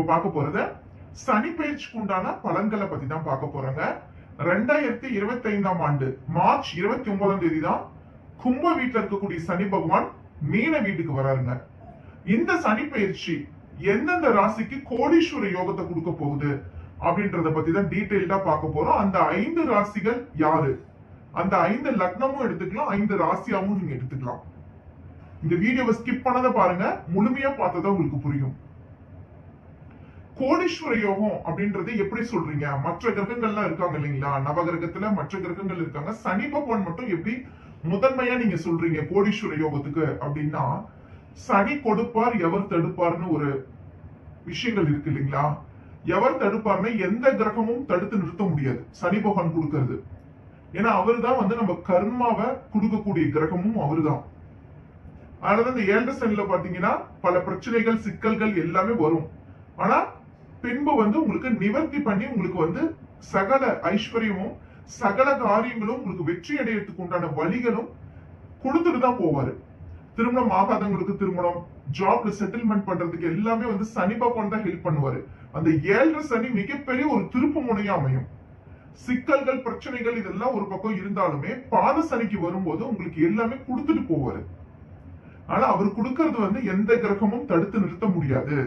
நம்ம பார்க்க போறது சனி பயிற்சிக்கு உண்டான பலன்களை பத்தி தான் பார்க்க போறாங்க. ரெண்டாயிரத்தி இருபத்தி ஐந்தாம் ஆண்டு மார்ச் இருபத்தி ஒன்பதாம் தேதி தான் கும்ப வீட்டுல இருக்கக்கூடிய சனி பகவான் மீன வீட்டுக்கு வராருங்க. இந்த சனி பயிற்சி எந்தெந்த ராசிக்கு கோடீஸ்வர யோகத்தை கொடுக்க போகுது அப்படின்றத பத்தி தான் டீட்டெயில்டா பார்க்க போறோம். அந்த ஐந்து ராசிகள் யாரு? அந்த ஐந்து லக்னமும் எடுத்துக்கலாம் ஐந்து ராசியாவும் நீங்க எடுத்துக்கலாம். இந்த வீடியோவை ஸ்கிப் பண்ணதை பாருங்க முழுமையா பார்த்ததா உங்களுக்கு புரியும். கோடீஸ்வர யோகம் அப்படின்றது எப்படி சொல்றீங்க? மற்ற கிரகங்கள்லாம் இருக்காங்க இல்லைங்களா? நவகிரகத்துல மற்ற கிரகங்கள் இருக்காங்க. சனி பகவான் மட்டும் எப்படி முதன்மையா நீங்க சொல்றீங்க கோடீஸ்வர யோகத்துக்கு அப்படின்னா சனி கொடுப்பார் எவர் தடுப்பார்னு ஒரு விஷயங்கள் இருக்கு இல்லைங்களா? எவர் தடுப்பார்னு எந்த கிரகமும் தடுத்து நிறுத்த முடியாது. சனி பகவான் கொடுக்கறது. ஏன்னா அவர்தான் வந்து நம்ம கர்மாவை கொடுக்கக்கூடிய கிரகமும் அவர்தான். அதனால இந்த ஏழரை சனில பாத்தீங்கன்னா பல பிரச்சனைகள் சிக்கல்கள் எல்லாமே வரும். ஆனா பின்பு வந்து உங்களுக்கு நிவர்த்தி பண்ணி உங்களுக்கு வந்து சகல ஐஸ்வர்யமும் சகல காரியங்களும் உங்களுக்கு வெற்றி அடையறதுக்கு உண்டான வழிகளும் கொடுத்துட்டு தான் போவாரு. திருமணம் ஆகாதவங்களுக்கு திருமணம் ஜாப்ல செட்டில்மெண்ட் பண்றதுக்கு எல்லாமே வந்து சனி பகவான் தான் ஹெல்ப் பண்ணுவாரு. அந்த ஏழரை சனி மிகப்பெரிய ஒரு திருப்பு முனையா அமையும். சிக்கல்கள் பிரச்சனைகள் இதெல்லாம் ஒரு பக்கம் இருந்தாலுமே பாத சனிக்கு வரும்போது உங்களுக்கு எல்லாமே கொடுத்துட்டு போவாரு. ஆனா அவர் கொடுக்கறது வந்து எந்த கிரகமும் தடுத்து நிறுத்த முடியாது.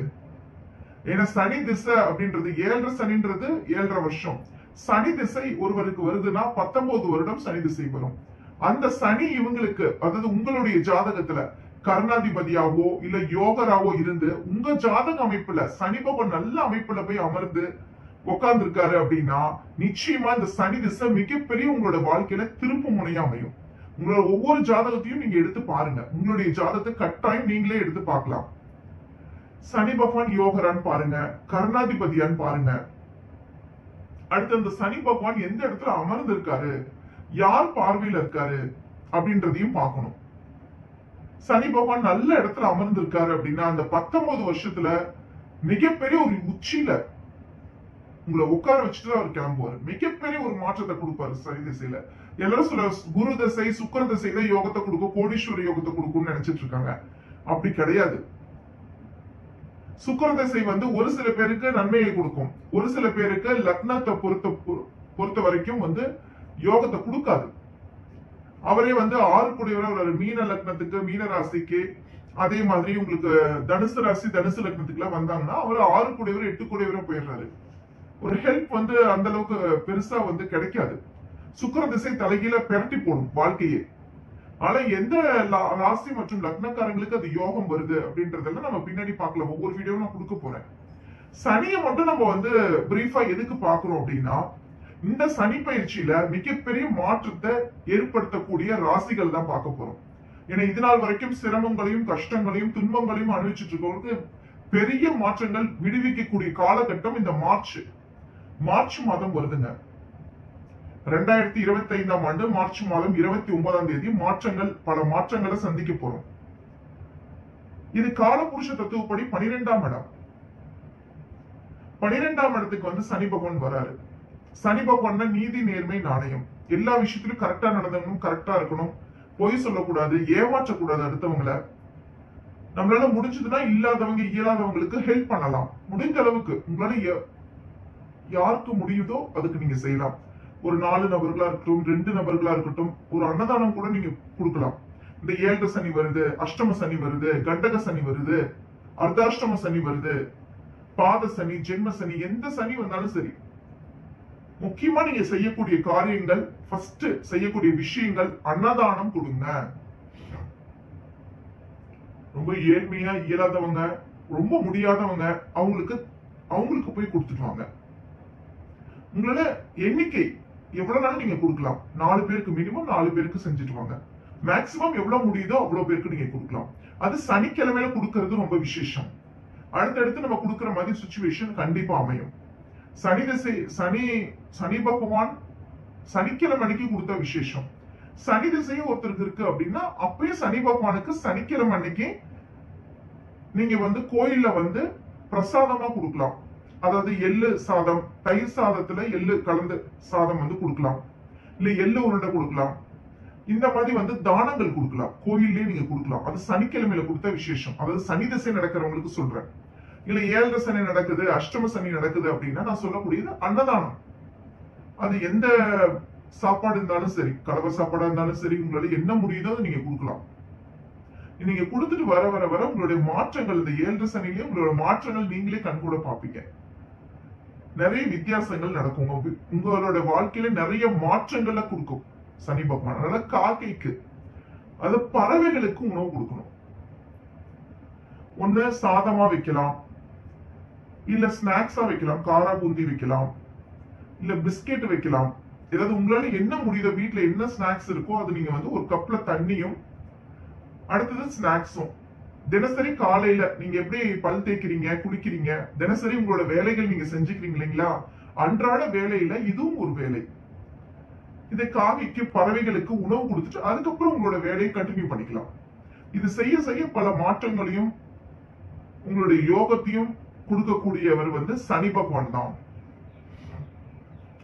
ஏன்னா சனி திசை அப்படின்றது ஏழரை சனின்றது ஏழரை வருஷம். சனி திசை ஒருவருக்கு வருதுன்னா பத்தொன்பது வருடம் சனி திசை வரும். அந்த சனி இவங்களுக்கு அதாவது உங்களுடைய ஜாதகத்துல கருணாதிபதியாவோ இல்ல யோகராவோ இருந்து உங்க ஜாதக அமைப்புல சனி பகவான் நல்ல அமைப்புல போய் அமர்ந்து உட்கார்ந்து இருக்காரு அப்படின்னா நிச்சயமா இந்த சனி திசை மிகப்பெரிய உங்களோட வாழ்க்கையில திருப்பு முனையா அமையும். உங்களோட ஒவ்வொரு ஜாதகத்தையும் நீங்க எடுத்து பாருங்க. உங்களுடைய ஜாதகத்தை கட்டாயம் நீங்களே எடுத்து பார்க்கலாம். சனி பகவான் யோகரான்னு பாருங்க கருணாதிபதியான்னு பாருங்க. அடுத்து அந்த சனி பகவான் எந்த இடத்துல அமர்ந்து இருக்காரு யார் பார்வையில இருக்காரு அப்படின்றதையும் பார்க்கணும். சனி பகவான் நல்ல இடத்துல அமர்ந்து இருக்காரு அப்படின்னா அந்த பத்தொன்பது வருஷத்துல மிகப்பெரிய ஒரு உச்சியில உங்களை உட்கார வச்சுட்டு அவர் கிளம்புவார். மிகப்பெரிய ஒரு மாற்றத்தை கொடுப்பாரு சனி திசையில. எல்லாரும் சொல்ல குரு தசை சுக்கர தான் யோகத்தை கொடுக்கும் கோடீஸ்வர யோகத்தை கொடுக்கும்னு நினைச்சிட்டு இருக்காங்க. அப்படி கிடையாது. சுக்கர திசை வந்து ஒரு சில பேருக்கு நன்மையை கொடுக்கும். ஒரு சில பேருக்கு லக்னத்தை பொறுத்த பொறுத்த வரைக்கும் வந்து யோகத்தை கொடுக்காது. அவரே வந்து ஆறு கூடியவர் மீன லக்னத்துக்கு மீன ராசிக்கு. அதே மாதிரி உங்களுக்கு தனுசு ராசி தனுசு லக்னத்துக்கு எல்லாம் வந்தாங்கன்னா அவர் ஆறு கூடியவர் எட்டு கூடியவரும் போயிடுறாரு. ஒரு ஹெல்ப் வந்து அந்த அளவுக்கு பெருசா வந்து கிடைக்காது. சுக்கர திசை தலைகீழ பெரட்டி போடும் வாழ்க்கையே. ஆனா எந்த ராசி மற்றும் லக்னக்காரங்களுக்கு அது யோகம் வருது அப்படின்றதெல்லாம் நம்ம பின்னாடி பார்க்கலாம். ஒவ்வொரு வீடியோவும் நான் கொடுக்க போறேன். சனியை மட்டும் நம்ம வந்து பிரீஃபா எதுக்கு பாக்குறோம் அப்படின்னா இந்த சனி பயிற்சியில மிகப்பெரிய மாற்றத்தை ஏற்படுத்தக்கூடிய ராசிகள் தான் பார்க்க போறோம். ஏன்னா இது நாள் வரைக்கும் சிரமங்களையும் கஷ்டங்களையும் துன்பங்களையும் அனுபவிச்சுட்டு இருக்கவங்களுக்கு பெரிய மாற்றங்கள் விடுவிக்கக்கூடிய காலகட்டம் இந்த மார்ச். மார்ச் மாதம் வருதுங்க. ரெண்டாயிரத்தி இருபத்தி ஐந்தாம் ஆண்டு மார்ச் மாதம் இருபத்தி ஒன்பதாம் தேதி மாற்றங்கள் பல மாற்றங்களை சந்திக்க போறோம். இது காலபுருஷ தத்துவப்படி பனிரெண்டாம் இடம். பனிரெண்டாம் இடத்துக்கு வந்து சனி பகவான் வராரு. சனி பகவான் நீதி நேர்மை நாணயம். எல்லா விஷயத்திலும் கரெக்டா நடந்தவங்களும் கரெக்டா இருக்கணும். பொய் சொல்லக்கூடாது ஏமாற்றக்கூடாது அடுத்தவங்களை. நம்மளால முடிஞ்சதுன்னா இல்லாதவங்க இயலாதவங்களுக்கு ஹெல்ப் பண்ணலாம். முடிஞ்ச அளவுக்கு உங்களால யாருக்கு முடியுதோ அதுக்கு நீங்க செய்யலாம். ஒரு நாலு நபர்களா இருக்கட்டும் ரெண்டு நபர்களா இருக்கட்டும் ஒரு அன்னதானம் கூட நீங்க கொடுக்கலாம். இந்த ஏழு சனி வருது அஷ்டம சனி வருது கண்டக சனி வருது அர்த்தாஷ்டம சனி வருது பாத சனி ஜென்ம சனி எந்த சனி வந்தாலும் சரி முக்கியமா நீங்க செய்யக்கூடிய காரியங்கள் ஃபர்ஸ்ட் செய்யக்கூடிய விஷயங்கள் அன்னதானம் கொடுங்க. ரொம்ப ஏழ்மையா இயலாதவங்க ரொம்ப முடியாதவங்க அவங்களுக்கு அவங்களுக்கு போய் கொடுத்துட்டு வாங்க. உங்களோட எண்ணிக்கை எவ்வளவு நீங்க கொடுக்கலாம். நாலு பேருக்கு மினிமம் நாலு பேருக்கு செஞ்சுட்டு வாங்க. மேக்சிமம் எவ்வளவு முடியுதோ அவ்வளவு பேருக்கு நீங்க கொடுக்கலாம். அது சனிக்கிழமையில கொடுக்கறது ரொம்ப விசேஷம். அடுத்தடுத்து நம்ம கொடுக்குற மாதிரி சுச்சுவேஷன் கண்டிப்பா அமையும். சனி திசை சனி சனி பகவான் சனிக்கிழமை அன்னைக்கு கொடுத்த விசேஷம். சனி திசையும் ஒருத்தருக்கு இருக்கு அப்படின்னா அப்பயும் சனி பகவானுக்கு சனிக்கிழமை அன்னைக்கு நீங்க வந்து கோயில்ல வந்து பிரசாதமா கொடுக்கலாம். அதாவது எள்ளு சாதம் தயிர் சாதத்துல எள்ளு கலந்து சாதம் வந்து கொடுக்கலாம். இல்ல எள்ளு உருண்டை கொடுக்கலாம். இந்த மாதிரி வந்து தானங்கள் கொடுக்கலாம். கோயிலே நீங்க கொடுக்கலாம். அது சனிக்கிழமையில கொடுத்த விசேஷம். அதாவது சனி திசை நடக்கிறவங்களுக்கு சொல்றேன். இல்ல ஏழரை சனி நடக்குது அஷ்டம சனி நடக்குது அப்படின்னா நான் சொல்லக்கூடியது அன்னதானம். அது எந்த சாப்பாடு இருந்தாலும் சரி கலவை சாப்பாடா இருந்தாலும் சரி உங்களால என்ன முடியுதோ அதை நீங்க கொடுக்கலாம். நீங்க கொடுத்துட்டு வர வர வர உங்களுடைய மாற்றங்கள் இந்த ஏழரை சனிலேயே உங்களோட மாற்றங்கள் நீங்களே கண்கூட பாப்பீங்க நிறைய வித்தியாசங்கள் நடக்கும். உங்களோட வாழ்க்கையில நிறைய மாற்றங்களை கொடுக்கும். சனி பகவான். அதனால காக்கைக்கு அது பறவைகளுக்கு உணவு கொடுக்கணும். ஒண்ணு சாதமா வைக்கலாம். இல்ல ஸ்நாக்ஸா வைக்கலாம். காரா பூந்தி வைக்கலாம். இல்ல பிஸ்கெட் வைக்கலாம். ஏதாவது உங்களால என்ன முடியுதோ வீட்டுல என்ன ஸ்நாக்ஸ் இருக்கோ அது நீங்க வந்து ஒரு கப்ல தண்ணியும் அடுத்தது ஸ்நாக்ஸும் தினசரி காலையில நீங்க எப்படி பல் தேய்க்கிறீங்க குளிக்கிறீங்க? தினசரி உங்களோட வேலைகள் நீங்க செஞ்சுக்கிறீங்க இல்லைங்களா? அன்றாட வேலையில இதுவும் ஒரு வேலை. இதை காவிக்கு பறவைகளுக்கு உணவு கொடுத்துட்டு அதுக்கப்புறம் உங்களோட வேலையை கண்டினியூ பண்ணிக்கலாம். இது செய்ய செய்ய பல மாற்றங்களையும் உங்களுடைய யோகத்தையும் கொடுக்கக்கூடியவர் வந்து சனி பகவான் தான்.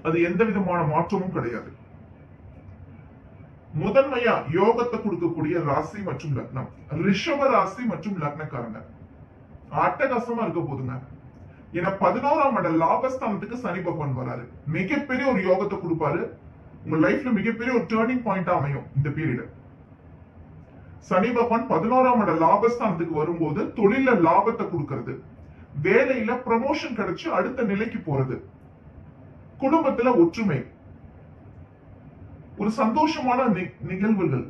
அது எந்த விதமான மாற்றமும் கிடையாது. முதன்மையா யோகத்தை கொடுக்கக்கூடிய ராசி மற்றும் லக்னம். ரிஷப ராசி மற்றும் லக்னக்காரங்க. அட்டகாசமா இருக்க போதுங்க. ஏன்னா பதினோராம் இட லாபஸ்தானத்துக்கு சனி பகவான் வராரு. மிகப்பெரிய ஒரு யோகத்தை கொடுப்பாரு. உங்க லைஃப்ல மிகப்பெரிய ஒரு டேர்னிங் பாயிண்ட் அமையும் இந்த பீரியட் சனி பகவான் பதினோராம் இட லாபஸ்தானத்துக்கு வரும்போது தொழில லாபத்தை கொடுக்கறது. வேலையில ப்ரமோஷன் கிடைச்சு அடுத்த நிலைக்கு போறது. குடும்பத்துல ஒற்றுமை. ஒரு சந்தோஷமான நிகழ்வுகள்.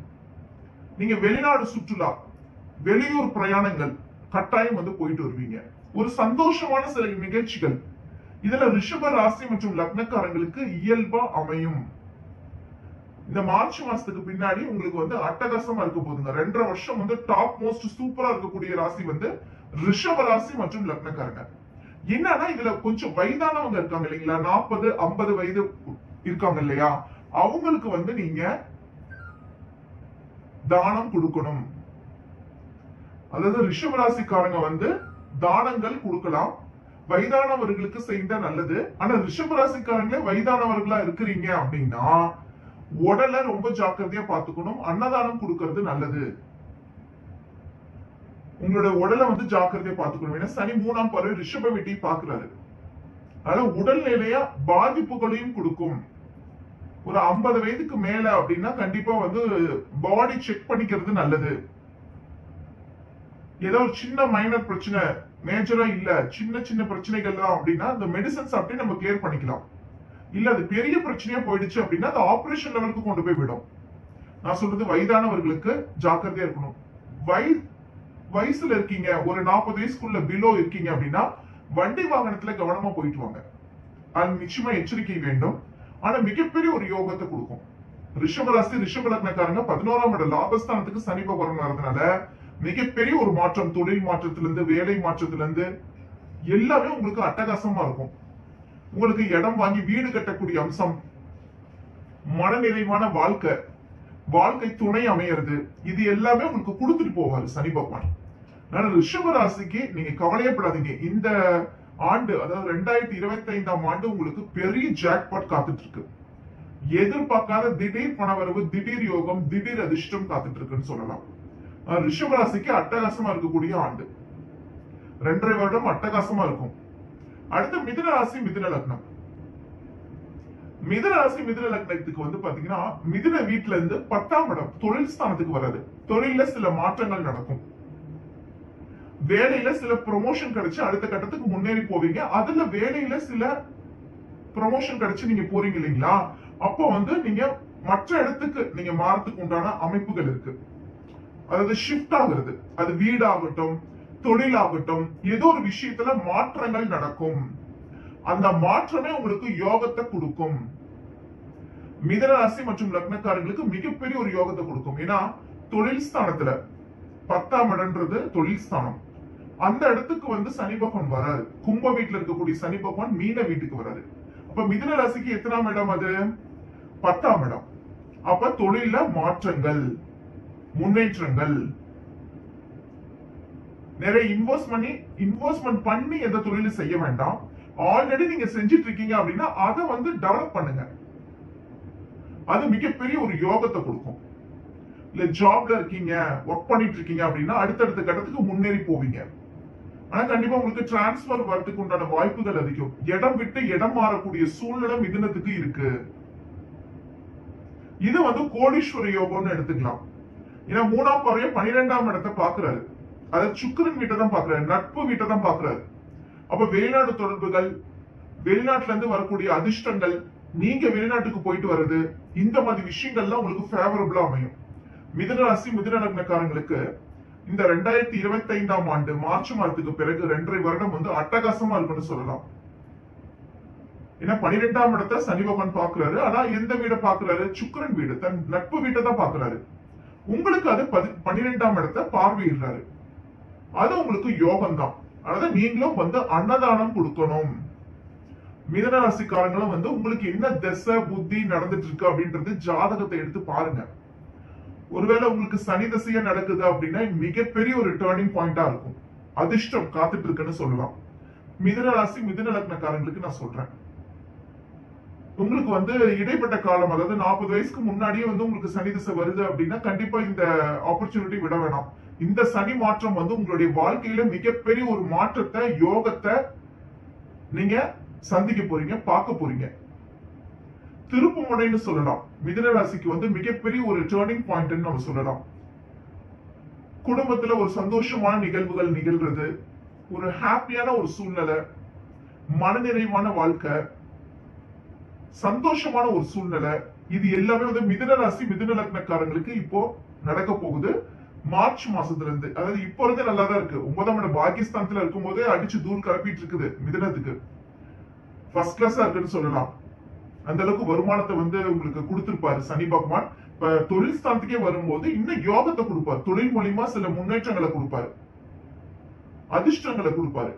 நீங்க வெளிநாடு சுற்றுலா வெளியூர் பிரயாணங்கள் கட்டாயம் வந்து போயிட்டு வருவீங்க. ஒரு சந்தோஷமான சில நிகழ்ச்சிகள். இதுல ரிஷப ராசி மற்றும் லக்னக்காரங்களுக்கு இயல்பா அமையும். இந்த மார்ச் மாசத்துக்கு பின்னாடி உங்களுக்கு வந்து அட்டகாசமா இருக்க போதுங்க ரெண்டரை வருஷம் வந்து டாப் மோஸ்ட் சூப்பரா இருக்கக்கூடிய ராசி வந்து ரிஷப ராசி மற்றும் லக்னக்காரங்க. என்னன்னா இதுல கொஞ்சம் வயதானவங்க இருக்காங்க இல்லைங்களா? நாற்பது ஐம்பது வயது இருக்காங்க இல்லையா? அவங்களுக்கு வந்து நீங்க தானம் கொடுக்கணும். அதாவது ரிஷபராசிக்காரங்க வந்து தானங்கள் கொடுக்கலாம். வயதானவர்களுக்கு செய்த நல்லது. ஆனா ரிஷபராசிக்காரங்களே வயதானவர்களா இருக்கிறீங்க அப்படின்னா உடலை ரொம்ப ஜாக்கிரதையா பாத்துக்கணும் அன்னதானம் கொடுக்கறது நல்லது. உங்களோட உடலை வந்து ஜாக்கிரதையா பாத்துக்கணும் ஏன்னா சனி மூணாம் பறவை ரிஷப வீட்டை பாக்குறாரு அதனால உடல்நிலையா பாதிப்புகளையும் கொடுக்கும். ஒரு ஐம்பது வயதுக்கு மேல அப்படின்னா கண்டிப்பா வந்து பாடி செக் பண்ணிக்கிறது நல்லது. ஏதோ ஒரு சின்ன மைனர் பிரச்சனை மேஜரா இல்ல சின்ன சின்ன பிரச்சனைகள் தான் அப்படின்னா அந்த மெடிசன்ஸ் அப்படியே நம்ம கிளியர் பண்ணிக்கலாம். இல்ல அது பெரிய பிரச்சனையா போயிடுச்சு அப்படின்னா அது ஆபரேஷன் லெவலுக்கு கொண்டு போய் விடும். நான் சொல்றது வயதானவர்களுக்கு ஜாக்கிரதையா இருக்கணும். வய வயசுல இருக்கீங்க ஒரு நாற்பது வயசுக்குள்ள பிலோ இருக்கீங்க அப்படின்னா வண்டி வாகனத்துல கவனமா போயிட்டு வாங்க. அது நிச்சயமா எச்சரிக்கை வேண்டும். ஆனா மிகப்பெரிய ஒரு யோகத்தை கொடுக்கும். ரிஷபராசி ரிஷப லக்னக்காரங்க பதினோராம் இட லாபஸ்தானத்துக்கு சனி பகவான் வரதுனால மிகப்பெரிய ஒரு மாற்றம் தொழில் மாற்றத்திலிருந்து வேலை மாற்றத்திலிருந்து எல்லாமே உங்களுக்கு அட்டகாசமா இருக்கும். உங்களுக்கு இடம் வாங்கி வீடு கட்டக்கூடிய அம்சம் மனநிறைவான வாழ்க்கை வாழ்க்கை துணை அமையிறது இது எல்லாமே உங்களுக்கு கொடுத்துட்டு போவாரு சனி பகவான். அதனால ரிஷப ராசிக்கு நீங்க கவலையப்படாதீங்க இந்த ஆண்டு அதாவது ரெண்டாயிரத்தி இருபத்தி ஐந்தாம் ஆண்டு உங்களுக்கு பெரிய ஜாக்பாட் காத்துட்டு இருக்கு எதிர்பார்க்காத திடீர் பணவரவு திடீர் யோகம் திடீர் அதிர்ஷ்டம் காத்துட்டு இருக்குன்னு சொல்லலாம். அஹ் ரிஷப ராசிக்கு அட்டகாசமா இருக்கக்கூடிய ஆண்டு. ரெண்டரை வருடம் அட்டகாசமா இருக்கும். அடுத்து மிதுன ராசி மிதுன லக்னம். மிதுன ராசி மிதுன லக்னத்துக்கு வந்து பாத்தீங்கன்னா மிதுன வீட்டுல இருந்து பத்தாம் இடம் தொழில் ஸ்தானத்துக்கு வராது தொழில சில மாற்றங்கள் நடக்கும். வேலையில சில ப்ரொமோஷன் கிடைச்சு அடுத்த கட்டத்துக்கு முன்னேறி போவீங்க. அதுல வேலையில சில ப்ரொமோஷன் கிடைச்சு நீங்க போறீங்க இல்லைங்களா? அப்போ வந்து நீங்க மற்ற இடத்துக்கு நீங்க மாறத்துக்கு உண்டான அமைப்புகள் இருக்கு. அதாவது ஷிஃப்ட் ஆகுறது. அது வீடாகட்டும் தொழிலாகட்டும் ஏதோ ஒரு விஷயத்துல மாற்றங்கள் நடக்கும். அந்த மாற்றமே உங்களுக்கு யோகத்தை கொடுக்கும். மிதனராசி மற்றும் லக்னக்காரங்களுக்கு மிகப்பெரிய ஒரு யோகத்தை கொடுக்கும். ஏன்னா தொழில் ஸ்தானத்துல பத்தாம் இடம்ன்றது தொழில் ஸ்தானம். அந்த இடத்துக்கு வந்து சனி பகவான் வராரு. கும்ப வீட்டுல இருக்கக்கூடிய சனி பகவான் மீன வீட்டுக்கு வராரு. அப்ப மிதுன ராசிக்கு எத்தனாம் இடம் அது? பத்தாம் இடம். அப்ப தொழில மாற்றங்கள் முன்னேற்றங்கள். நிறைய இன்வெஸ்ட் பண்ணி இன்வெஸ்ட்மெண்ட் பண்ணி எந்த தொழிலும் செய்ய வேண்டாம். ஆல்ரெடி நீங்க செஞ்சிட்டு இருக்கீங்க அப்படின்னா அதை வந்து டெவலப் பண்ணுங்க. அது மிகப்பெரிய ஒரு யோகத்தை கொடுக்கும். இல்ல ஜாப்ல இருக்கீங்க ஒர்க் பண்ணிட்டு இருக்கீங்க அப்படின்னா அடுத்தடுத்த கட்டத்துக்கு முன்னேறி போவீங்க. ஆனா கண்டிப்பா உங்களுக்கு டிரான்ஸ்பர் வரதுக்கு உண்டான வாய்ப்புகள் அதிகம். இடம் விட்டு இடம் மாறக்கூடிய சூழ்நிலை மிதுனத்துக்கு இருக்கு. இது வந்து கோடீஸ்வர யோகம்னு எடுத்துக்கலாம். ஏன்னா மூணாம் பறவை பனிரெண்டாம் இடத்தை பாக்குறாரு அதாவது சுக்கரன் வீட்டை தான் பாக்குறாரு நட்பு வீட்டை தான் பாக்குறாரு அப்ப வெளிநாடு தொடர்புகள் வெளிநாட்டுல இருந்து வரக்கூடிய அதிர்ஷ்டங்கள் நீங்க வெளிநாட்டுக்கு போயிட்டு வர்றது இந்த மாதிரி விஷயங்கள்லாம் உங்களுக்கு ஃபேவரபிளா அமையும். மிதன ராசி மிதன லக்னக்காரங்களுக்கு இந்த ரெண்டாயிரத்தி இருபத்தி ஐந்தாம் ஆண்டு மார்ச் மாதத்துக்கு பிறகு ரெண்டரை வருடம் வந்து அட்டகாசமா இருக்குன்னு சொல்லலாம். ஏன்னா பனிரெண்டாம் இடத்தை சனி பகவான் பாக்குறாரு ஆனா எந்த வீடை பாக்குறாரு சுக்கிரன் வீடு. தன் நட்பு வீட்டை தான் பாக்குறாரு உங்களுக்கு அது பதி- பன்னிரெண்டாம் இடத்தை பார்வையிடுறாரு. அது உங்களுக்கு யோகம் தான் அதாவது நீங்களும் வந்து அன்னதானம் கொடுக்கணும். மிதனராசிக்காரங்களும் வந்து உங்களுக்கு என்ன திசை புத்தி நடந்துட்டு இருக்கு அப்படின்றது ஜாதகத்தை எடுத்து பாருங்க. ஒருவேளை உங்களுக்கு சனி திசையா நடக்குது அப்படின்னா மிகப்பெரிய ஒரு டேர்னிங் பாயிண்டா இருக்கும். அதிர்ஷ்டம் காத்துட்டு இருக்குன்னு சொல்லலாம். மிதுன ராசி மிதுன லக்னக்காரங்களுக்கு நான் சொல்றேன். உங்களுக்கு வந்து இடைப்பட்ட காலம் அதாவது நாற்பது வயசுக்கு முன்னாடியே வந்து உங்களுக்கு சனி திசை வருது அப்படின்னா கண்டிப்பா இந்த ஆப்பர்ச்சுனிட்டி விட வேணாம். இந்த சனி மாற்றம் வந்து உங்களுடைய வாழ்க்கையில மிகப்பெரிய ஒரு மாற்றத்தை யோகத்தை நீங்க சந்திக்க போறீங்க பார்க்க போறீங்க. திருப்பு முனைன்னு சொல்லலாம். மிதுன ராசிக்கு வந்து மிகப்பெரிய ஒரு டேர்னிங் பாயிண்ட் நம்ம சொல்லலாம். குடும்பத்துல ஒரு சந்தோஷமான நிகழ்வுகள் நிகழ்றது ஒரு ஹாப்பியான ஒரு சூழ்நிலை மனநிறைவான வாழ்க்கை சந்தோஷமான ஒரு சூழ்நிலை இது எல்லாமே வந்து மிதுன ராசி மிதுன லக்னக்காரங்களுக்கு இப்போ நடக்க போகுது. மார்ச் மாசத்துல இருந்து அதாவது இப்போ இருந்து நல்லா தான் இருக்கு. ஒன்பதாம் இடம் பாகிஸ்தான்ல இருக்கும் போதே அடிச்சு தூள் கிளப்பிட்டு இருக்குது மிதனத்துக்கு. ஃபர்ஸ்ட் கிளாஸா இருக்குன்னு சொல்லலாம். அந்த அளவுக்கு வருமானத்தை வந்து உங்களுக்கு கொடுத்திருப்பாரு சனி பகவான். இப்ப தொழில் ஸ்தானத்துக்கே வரும்போது இன்னும் யோகத்தை கொடுப்பாரு. தொழில் மூலியமா சில முன்னேற்றங்களை கொடுப்பாரு. அதிர்ஷ்டங்களை கொடுப்பாரு.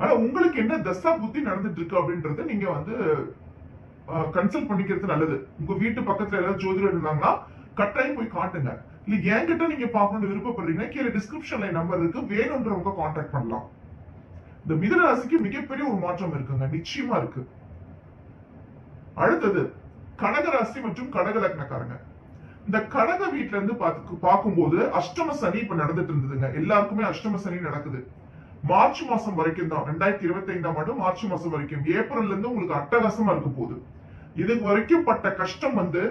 ஆனா உங்களுக்கு என்ன தசா புத்தி நடந்துட்டு இருக்கு அப்படின்றத நீங்க வந்து கன்சல்ட் பண்ணிக்கிறது நல்லது. உங்க வீட்டு பக்கத்துல ஏதாவது ஜோதிடர் இருந்தாங்கன்னா கட்டாயம் போய் காட்டுங்க. இல்ல என்கிட்ட நீங்க பார்க்கணும்னு விருப்பப்படுறீங்கன்னா கீழே டிஸ்கிரிப்ஷன்ல நம்பர் இருக்கு. வேணுன்றவங்க காண்டாக்ட் பண்ணலாம். இந்த மிதராசிக்கு மிகப்பெரிய ஒரு மாற்றம் இருக்குங்க. நிச்சயமா இருக்கு. அடுத்தது கடக ராசி மற்றும் கடக லக்னக்காரங்க இந்த கடக வீட்டுல இருந்து பார்த்து பார்க்கும்போது அஷ்டம சனி இப்ப நடந்துட்டு இருந்ததுங்க. எல்லாருக்குமே அஷ்டம சனி நடக்குது. மார்ச் மாசம் வரைக்கும் தான். ரெண்டாயிரத்தி இருபத்தி ஐந்தாம் ஆண்டு மார்ச் மாசம் வரைக்கும். ஏப்ரல்ல இருந்து உங்களுக்கு அட்டகாசமா இருக்க போகுது. இது வரைக்கும் பட்ட கஷ்டம் வந்து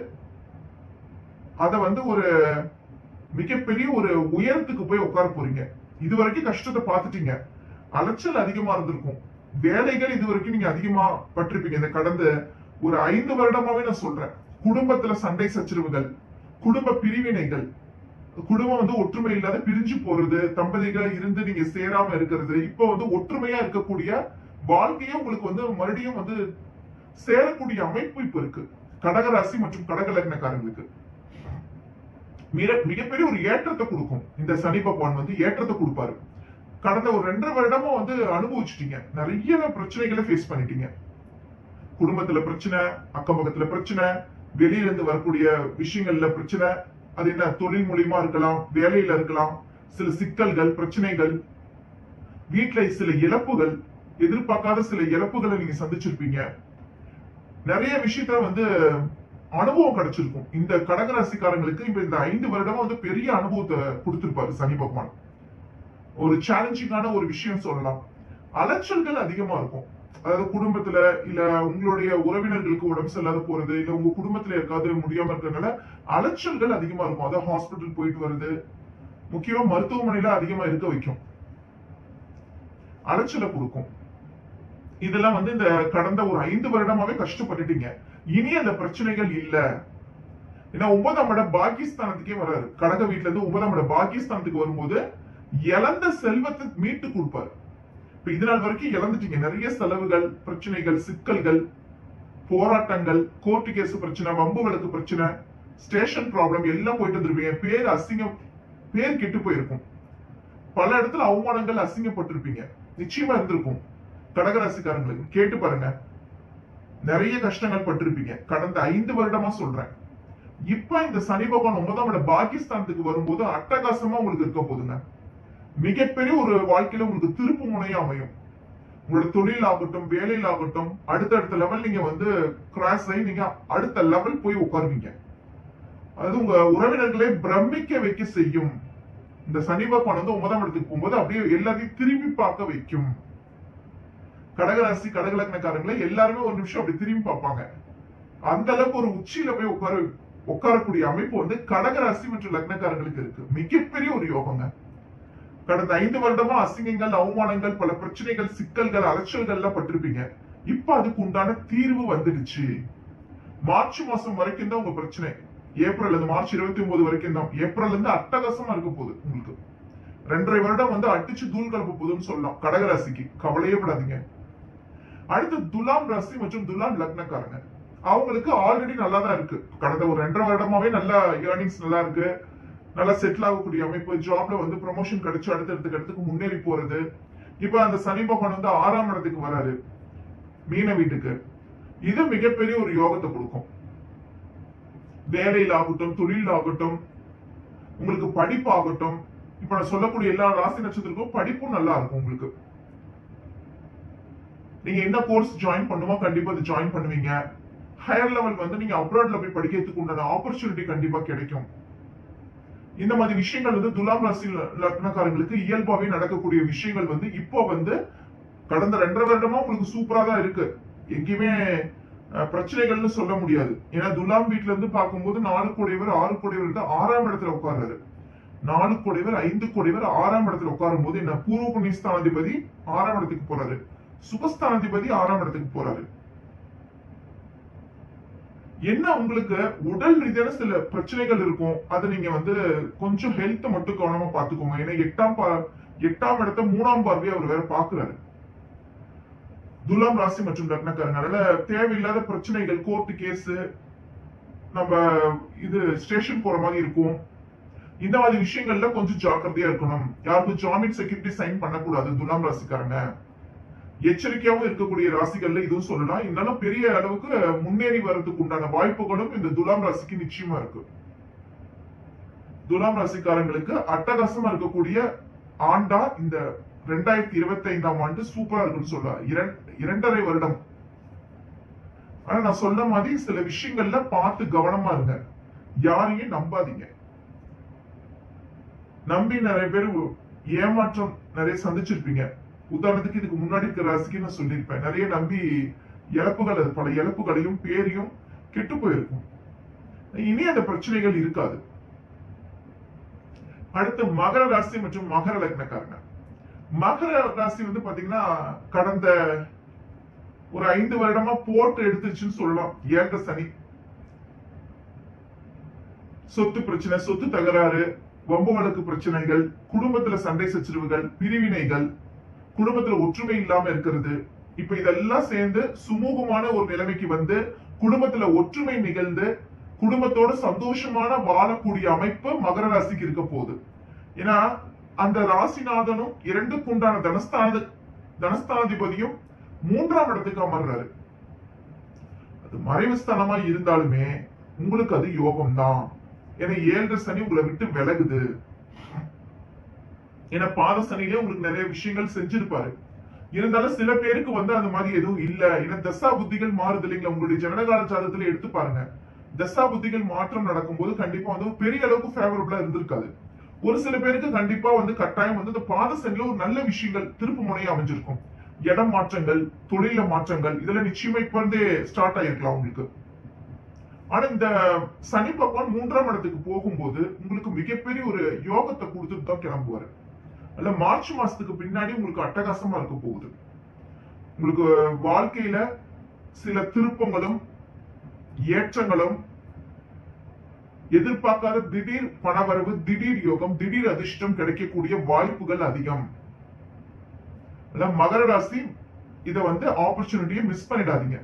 அத வந்து ஒரு மிகப்பெரிய ஒரு உயரத்துக்கு போய் உட்கார போறீங்க. இது வரைக்கும் கஷ்டத்தை பார்த்துட்டீங்க. அலைச்சல் அதிகமா இருந்திருக்கும். வேலைகள் இது வரைக்கும் நீங்க அதிகமா பட்டிருப்பீங்க. இந்த கடந்த ஒரு ஐந்து வருடமாவே நான் சொல்றேன். குடும்பத்துல சண்டை சச்சரவுகள் குடும்ப பிரிவினைகள் குடும்பம் வந்து ஒற்றுமை இல்லாத பிரிஞ்சு போறது தம்பதிகள் இருந்து நீங்க சேராம இருக்கிறது இப்ப வந்து ஒற்றுமையா இருக்கக்கூடிய வாழ்க்கையே உங்களுக்கு வந்து மறுபடியும் வந்து சேரக்கூடிய அமைப்பு இப்ப இருக்கு. கடகராசி மற்றும் கடக லக்னக்காரங்களுக்கு மிக- மிகப்பெரிய ஒரு ஏற்றத்தை கொடுக்கும். இந்த சனி பகவான் வந்து ஏற்றத்தை கொடுப்பாரு. கடந்த ஒரு ரெண்டரை வருடமா வந்து அனுபவிச்சிட்டீங்க. நிறைய பிரச்சனைகளை ஃபேஸ் பண்ணிட்டீங்க. குடும்பத்துல பிரச்சனை அக்கம் பக்கத்துல பிரச்சனை வெளியில இருந்து வரக்கூடிய விஷயங்கள்ல பிரச்சனை அது என்ன தொழில் மூலியமா இருக்கலாம் வேலையில இருக்கலாம் சில சிக்கல்கள் பிரச்சனைகள் வீட்டுல சில இழப்புகள் எதிர்பார்க்காத சில இழப்புகளை நீங்க சந்திச்சிருப்பீங்க. நிறைய விஷயத்த வந்து அனுபவம் கிடைச்சிருக்கும். இந்த கடகராசிக்காரங்களுக்கு இப்ப இந்த ஐந்து வருடமா வந்து பெரிய அனுபவத்தை கொடுத்திருப்பாரு சனி பகவான். ஒரு சேலஞ்சிங்கான ஒரு விஷயம் சொல்லலாம். அலைச்சல்கள் அதிகமா இருக்கும். அதாவது குடும்பத்துல இல்ல உங்களுடைய உறவினர்களுக்கு உடம்பு சரியில்லாத போறது இல்ல உங்க குடும்பத்துல இருக்காது முடியாம இருக்கிறதுனால அலைச்சல்கள் அதிகமா இருக்கும். அதாவது ஹாஸ்பிட்டல் போயிட்டு வருது முக்கியமா மருத்துவமனையில அதிகமா இருக்க வைக்கும். அலைச்சலை கொடுக்கும். இதெல்லாம் வந்து இந்த கடந்த ஒரு ஐந்து வருடமாவே கஷ்டப்பட்டுட்டீங்க. இனி அந்த பிரச்சனைகள் இல்ல. ஏன்னா ஒன்பதாம் இடம் பாகிஸ்தானத்துக்கே வராரு. கடக வீட்டுல இருந்து ஒன்பதாம் இடம் பாகிஸ்தானத்துக்கு வரும்போது இழந்த செல்வத்தை மீட்டு கொடுப்பாரு. இப்ப இது நாள் வரைக்கும் இழந்துட்டீங்க. நிறைய செலவுகள் பிரச்சனைகள் சிக்கல்கள் போராட்டங்கள் கோர்ட்டு கேஸ் பிரச்சனை வம்பு வழக்கு பிரச்சனை ஸ்டேஷன் ப்ராப்ளம் எல்லாம் போயிட்டு வந்துருப்பீங்க பேர் அசிங்கம் பேர் கெட்டு போயிருக்கும். பல இடத்துல அவமானங்கள் அசிங்கப்பட்டிருப்பீங்க. நிச்சயமா இருந்திருக்கும். கடகராசிக்காரங்களுக்கு கேட்டு பாருங்க. நிறைய கஷ்டங்கள் பட்டிருப்பீங்க. கடந்த ஐந்து வருடமா சொல்றேன். இப்ப இந்த சனி பகவான் ஒன்பதாம் பாகிஸ்தானத்துக்கு வரும்போது அட்டகாசமா உங்களுக்கு இருக்க போதுங்க மிகப்பெரிய ஒரு வாழ்க்கையில உங்களுக்கு திருப்பு முனையா அமையும். உங்களோட தொழில் ஆகட்டும் வேலையில் ஆகட்டும் அடுத்தடுத்த லெவல் நீங்க வந்து கிராஸ் ஆகி நீங்க அடுத்த லெவல் போய் உட்காருவீங்க. அது உங்க உறவினர்களை பிரமிக்க வைக்க செய்யும். இந்த சனி பகவான் வந்து ஒன்பதாம் இடத்துக்கு போகும்போது அப்படியே எல்லாத்தையும் திரும்பி பார்க்க வைக்கும். கடகராசி கடகலக்னக்காரங்களை எல்லாருமே ஒரு நிமிஷம் அப்படி திரும்பி பார்ப்பாங்க. அந்த அளவுக்கு ஒரு உச்சியில போய் உட்கார உட்காரக்கூடிய அமைப்பு வந்து கடகராசி மற்றும் லக்னக்காரங்களுக்கு இருக்கு. மிகப்பெரிய ஒரு யோகங்க. கடந்த ஐந்து வருடமா அசிங்கங்கள் அவமானங்கள் பல பிரச்சனைகள் சிக்கல்கள் அலைச்சல்கள் எல்லாம் பட்டிருப்பீங்க. இப்ப அதுக்கு உண்டான தீர்வு வந்துடுச்சு. மார்ச் மாசம் வரைக்கும் தான் உங்க பிரச்சனை. ஏப்ரல் அது மார்ச் இருபத்தி ஒன்பது வரைக்கும் தான். ஏப்ரல் இருந்து அட்டகாசமா இருக்க போகுது உங்களுக்கு. ரெண்டரை வருடம் வந்து அடிச்சு தூள் கலப்ப போகுதுன்னு சொல்லலாம். கடகராசிக்கு கவலையே படாதீங்க. அடுத்து துலாம் ராசி மற்றும் துலாம் லக்னக்காரங்க. அவங்களுக்கு ஆல்ரெடி நல்லா தான் இருக்கு. கடந்த ஒரு ரெண்டரை வருடமாவே நல்லா ஏர்னிங்ஸ் நல்லா இருக்கு. நல்லா செட்டில் ஆகக்கூடிய அமைப்பு. ஜாப்ல வந்து ப்ரொமோஷன் கிடைச்சு அடுத்தடுத்த இடத்துக்கு முன்னேறி போறது. இப்ப அந்த சனி பகவான் வந்து ஆறாம் இடத்துக்கு வராரு. மீன வீட்டுக்கு. இது மிகப்பெரிய ஒரு யோகத்தை கொடுக்கும். வேலையில் ஆகட்டும் தொழில் ஆகட்டும் உங்களுக்கு படிப்பு ஆகட்டும் இப்ப நான் சொல்லக்கூடிய எல்லா ராசி நட்சத்திரத்துக்கும் படிப்பும் நல்லா இருக்கும் உங்களுக்கு. நீங்க என்ன கோர்ஸ் ஜாயின் பண்ணுமோ கண்டிப்பா அது ஜாயின் பண்ணுவீங்க. ஹையர் லெவல் வந்து நீங்க அப்ராட்ல போய் படிக்கிறதுக்கு உண்டான ஆப்பர்ச்சுனிட்டி கண்டிப்பா கிடைக்கும். இந்த மாதிரி விஷயங்கள் வந்து துலாம் ராசி லக்னக்காரங்களுக்கு இயல்பாவே நடக்கக்கூடிய விஷயங்கள் வந்து இப்போ வந்து கடந்த ரெண்டரை வருடமா உங்களுக்கு சூப்பரா தான் இருக்கு. எங்கேயுமே பிரச்சனைகள்னு சொல்ல முடியாது. ஏன்னா துலாம் வீட்டுல இருந்து பார்க்கும்போது நாலு கூடையவர் ஆறு கோடியவர் தான் ஆறாம் இடத்துல உட்கார்றாரு. நாலு கோடியவர் ஐந்து கோடியவர் ஆறாம் இடத்துல உட்காரும் போது என்ன? பூர்வ புண்ணியஸ்தானாதிபதி ஆறாம் இடத்துக்கு போறாரு. சுபஸ்தானாதிபதி ஆறாம் இடத்துக்கு போறாரு. என்ன உங்களுக்கு உடல் ரீதியான சில பிரச்சனைகள் இருக்கும்? அதை நீங்க வந்து கொஞ்சம் ஹெல்த் மட்டும் கவனமா பாத்துக்கோங்க ஏன்னா எட்டாம் எட்டாம் இடத்த மூணாம் பார்வையை அவர் வேற பாக்குறாரு துலாம் ராசி மற்றும் லக்னக்காரனால தேவையில்லாத பிரச்சனைகள் கோர்ட்டு கேஸ் நம்ம இது ஸ்டேஷன் போற மாதிரி இருக்கும். இந்த மாதிரி விஷயங்கள்ல கொஞ்சம் ஜாக்கிரதையா இருக்கணும். யாருக்கும் ஜாமீன் செக்யூரிட்டி சைன் பண்ணக்கூடாது துலாம் ராசிக்காரங்க. எச்சரிக்கையாவும் இருக்கக்கூடிய ராசிகள்ல இதுவும் சொல்லலாம் இருந்தாலும் பெரிய அளவுக்கு முன்னேறி வர்றதுக்கு உண்டான வாய்ப்புகளும் இந்த துலாம் ராசிக்கு நிச்சயமா இருக்கு. துலாம் ராசிக்காரங்களுக்கு அட்டகாசமா இருக்கக்கூடிய ஆண்டா இந்த ரெண்டாயிரத்தி இருபத்தி ஐந்தாம் ஆண்டு சூப்பரா இருக்குன்னு சொல்லலாம் இரண்டரை வருடம். ஆனா நான் சொன்ன மாதிரி சில விஷயங்கள்ல பார்த்து கவனமா இருங்க. யாரையும் நம்பாதீங்க. நம்பி நிறைய பேர் ஏமாற்றம் நிறைய சந்திச்சிருப்பீங்க. உதாரணத்துக்கு இதுக்கு முன்னாடி இருக்கிற ராசிக்கு நான் சொல்லியிருப்பேன். நிறைய நம்பி இழப்புகள் அது பல இழப்புகளையும் பேரையும் கெட்டு போயிருக்கும். இனி அந்த பிரச்சனைகள் இருக்காது. அடுத்து மகர ராசி மற்றும் மகர லக்னக்காரங்க. மகர ராசி வந்து பாத்தீங்கன்னா கடந்த ஒரு ஐந்து வருடமா போட்டு எடுத்துச்சுன்னு சொல்லலாம். ஏழரை சனி. சொத்து பிரச்சனை சொத்து தகராறு வம்பு வழக்கு பிரச்சனைகள் குடும்பத்துல சண்டை சச்சரவுகள் பிரிவினைகள் குடும்பத்துல ஒற்றுமை இல்லாம இருக்கிறது. இப்ப இதெல்லாம் சேர்ந்து சுமூகமான ஒரு நிலைமைக்கு வந்து குடும்பத்துல ஒற்றுமை நிகழ்ந்து குடும்பத்தோட சந்தோஷமான வாழக்கூடிய அமைப்பு மகர ராசிக்கு இருக்க போகுது. ஏன்னா அந்த ராசிநாதனும் இரண்டுக்கு உண்டான தனஸ்தான தனஸ்தானாதிபதியும் மூன்றாம் இடத்துக்கு அமர்றாரு. அது மறைவு ஸ்தானமா இருந்தாலுமே உங்களுக்கு அது யோகம் தான் ஏன்னா ஏழு சனி உங்களை விட்டு விலகுது. ஏன்னா பாதசனையிலே உங்களுக்கு நிறைய விஷயங்கள் செஞ்சிருப்பாரு. இருந்தாலும் சில பேருக்கு வந்து அந்த மாதிரி எதுவும் இல்ல. ஏன்னா தசா புத்திகள் மாறுது இல்லைங்களா? உங்களுடைய ஜனகால ஜாதகத்துல எடுத்து பாருங்க. தசா புத்திகள் மாற்றம் நடக்கும்போது கண்டிப்பா வந்து பெரிய அளவுக்கு ஃபேவரபிளா இருந்திருக்காது. ஒரு சில பேருக்கு கண்டிப்பா வந்து கட்டாயம் வந்து இந்த பாதசனில ஒரு நல்ல விஷயங்கள் திருப்பு முனை அமைஞ்சிருக்கும். இடம் மாற்றங்கள் தொழில மாற்றங்கள் இதெல்லாம் நிச்சயமா இப்ப இருந்தே ஸ்டார்ட் ஆயிருக்கலாம் உங்களுக்கு. ஆனா இந்த சனி பகவான் மூன்றாம் இடத்துக்கு போகும்போது உங்களுக்கு மிகப்பெரிய ஒரு யோகத்தை கொடுத்துட்டு தான் கிளம்புவாரு. அல்ல மார்ச் மாசத்துக்கு பின்னாடி உங்களுக்கு அட்டகாசமா இருக்க போகுது. உங்களுக்கு வாழ்க்கையில சில திருப்பங்களும் ஏற்றங்களும் எதிர்பார்க்காத திடீர் பணவரவு திடீர் யோகம் திடீர் அதிர்ஷ்டம் கிடைக்கக்கூடிய வாய்ப்புகள் அதிகம். மகர ராசி இத வந்து ஆப்பர்ச்சுனிட்டியை மிஸ் பண்ணிடாதீங்க.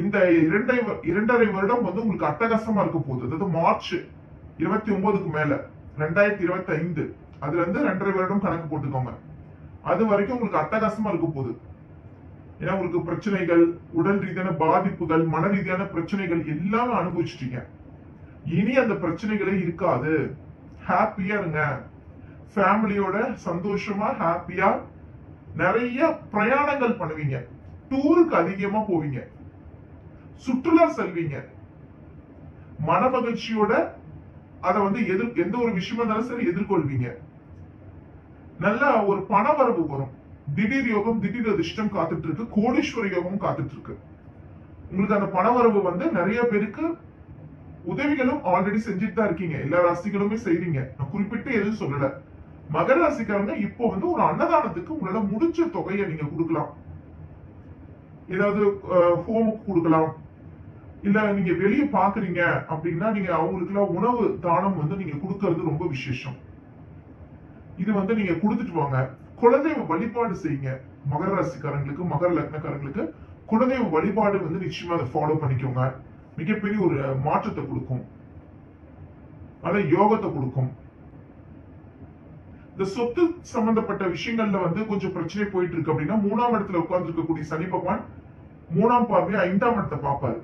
இந்த இரண்டை இரண்டரை வருடம் வந்து உங்களுக்கு அட்டகாசமா இருக்க போகுது. அதாவது மார்ச் இருபத்தி ஒன்பதுக்கு மேல ரெண்டாயிரத்தி இருபத்தி ஐந்து அதுல இருந்து ரெண்டரை வருடம் கணக்கு போட்டுக்கோங்க. அது வரைக்கும் உங்களுக்கு அட்டகாசமா இருக்க போகுது. ஏன்னா உங்களுக்கு பிரச்சனைகள் உடல் ரீதியான பாதிப்புகள் மன ரீதியான பிரச்சனைகள் எல்லாமே அனுபவிச்சிட்டீங்க. இனி அந்த பிரச்சனைகளே இருக்காது. ஹாப்பியா இருங்க. ஃபேமிலியோட சந்தோஷமா ஹாப்பியா நிறைய பிரயாணங்கள் பண்ணுவீங்க. டூருக்கு அதிகமா போவீங்க. சுற்றுலா செல்வீங்க. மன மகிழ்ச்சியோட அதை வந்து எதிர் எந்த ஒரு விஷயமா இருந்தாலும் சரி எதிர்கொள்வீங்க. நல்ல ஒரு பணவரவு வரும். திடீர் யோகம் திடீர் அதிர்ஷ்டம் காத்துட்டு இருக்கு கோடீஸ்வர யோகம் காத்துட்டு இருக்கு உங்களுக்கு அந்த பணவரவு வந்து நிறைய பேருக்கு உதவிகளும் ஆல்ரெடி செஞ்சுட்டு தான் இருக்கீங்க. எல்லா ராசிகளுமே செய்றீங்க. நான் குறிப்பிட்டு எதுவும் சொல்லல. மகர ராசிக்காரங்க இப்போ வந்து ஒரு அன்னதானத்துக்கு உங்களால முடிஞ்ச தொகையை நீங்க கொடுக்கலாம். ஏதாவது ஹோமுக்கு கொடுக்கலாம். இல்ல நீங்க வெளியே பாக்குறீங்க அப்படின்னா நீங்க அவங்களுக்கு எல்லாம் உணவு தானம் வந்து நீங்க கொடுக்கறது ரொம்ப விசேஷம். இது வந்து நீங்க கொடுத்துட்டு வாங்க குலதெய்வ வழிபாடு செய்யுங்க. மகர ராசிக்காரங்களுக்கு மகர லக்னக்காரங்களுக்கு குலதெய்வ வழிபாடு வந்து நிச்சயமா அதை ஃபாலோ பண்ணிக்கோங்க. மிகப்பெரிய ஒரு மாற்றத்தை கொடுக்கும். அத யோகத்தை கொடுக்கும். இந்த சொத்து சம்பந்தப்பட்ட விஷயங்கள்ல வந்து கொஞ்சம் பிரச்சனை போயிட்டு இருக்கு அப்படின்னா மூணாம் இடத்துல உட்கார்ந்து இருக்கக்கூடிய சனி பகவான் மூணாம் பார்வையை ஐந்தாம் இடத்தை பார்ப்பாரு.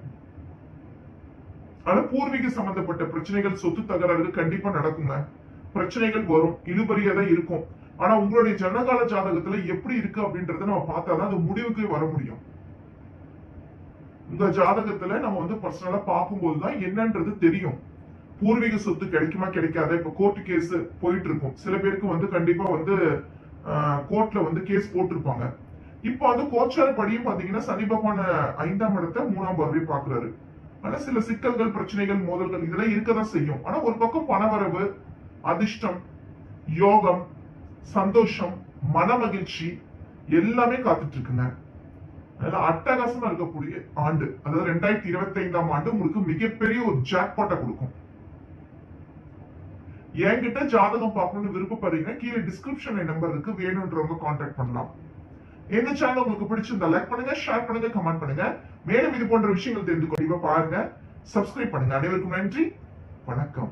ஆனா பூர்வீக சம்பந்தப்பட்ட பிரச்சனைகள் சொத்து தகராறுகள் கண்டிப்பா நடக்குங்க. பிரச்சனைகள் வரும். இழுபரியாதான் இருக்கும். ஆனா உங்களுடைய ஜனகால ஜாதகத்துல எப்படி இருக்கு அப்படின்றத நம்ம பார்த்தாதான் அது முடிவுக்கு வர முடியும். உங்க ஜாதகத்துல நம்ம வந்து பர்சனலா பார்க்கும்போதுதான் என்னன்றது தெரியும். பூர்வீக சொத்து கிடைக்குமா கிடைக்காத? இப்ப கோர்ட் கேஸ் போயிட்டு இருக்கும். சில பேருக்கு வந்து கண்டிப்பா வந்து கோர்ட்ல வந்து கேஸ் போட்டிருப்பாங்க. இப்போ வந்து கோச்சார படியும் பாத்தீங்கன்னா சனி பகவான ஐந்தாம் இடத்தை மூணாம் பார்வை பாக்குறாரு ஆனா சில சிக்கல்கள் பிரச்சனைகள் மோதல்கள் இதெல்லாம் இருக்கதான் செய்யும். ஆனா ஒரு பக்கம் பணவரவு அதிர்ஷ்டம் யோகம் சந்தோஷம் மன மகிழ்ச்சி எல்லாமே காத்துட்டு இருக்குங்க அதனால அட்டகாசமா இருக்கக்கூடிய ஆண்டு அதாவது ரெண்டாயிரத்தி இருபத்தி ஐந்தாம் ஆண்டு உங்களுக்கு மிகப்பெரிய ஒரு ஜாக்பாட்டை கொடுக்கும். என்கிட்ட ஜாதகம் பார்க்கணும்னு விருப்பப்படுறீங்க கீழே டிஸ்கிரிப்ஷன் நம்பர் இருக்கு வேணும்ன்றவங்க கான்டாக்ட் பண்ணலாம். எந்த சேனல் உங்களுக்கு பிடிச்சிருந்தா லைக் பண்ணுங்க ஷேர் பண்ணுங்க கமெண்ட் பண்ணுங்க. மேலும் இது போன்ற விஷயங்கள் தெரிந்து கொண்டு பாருங்க. சப்ஸ்கிரைப் பண்ணுங்க. அனைவருக்கும் நன்றி. வணக்கம்.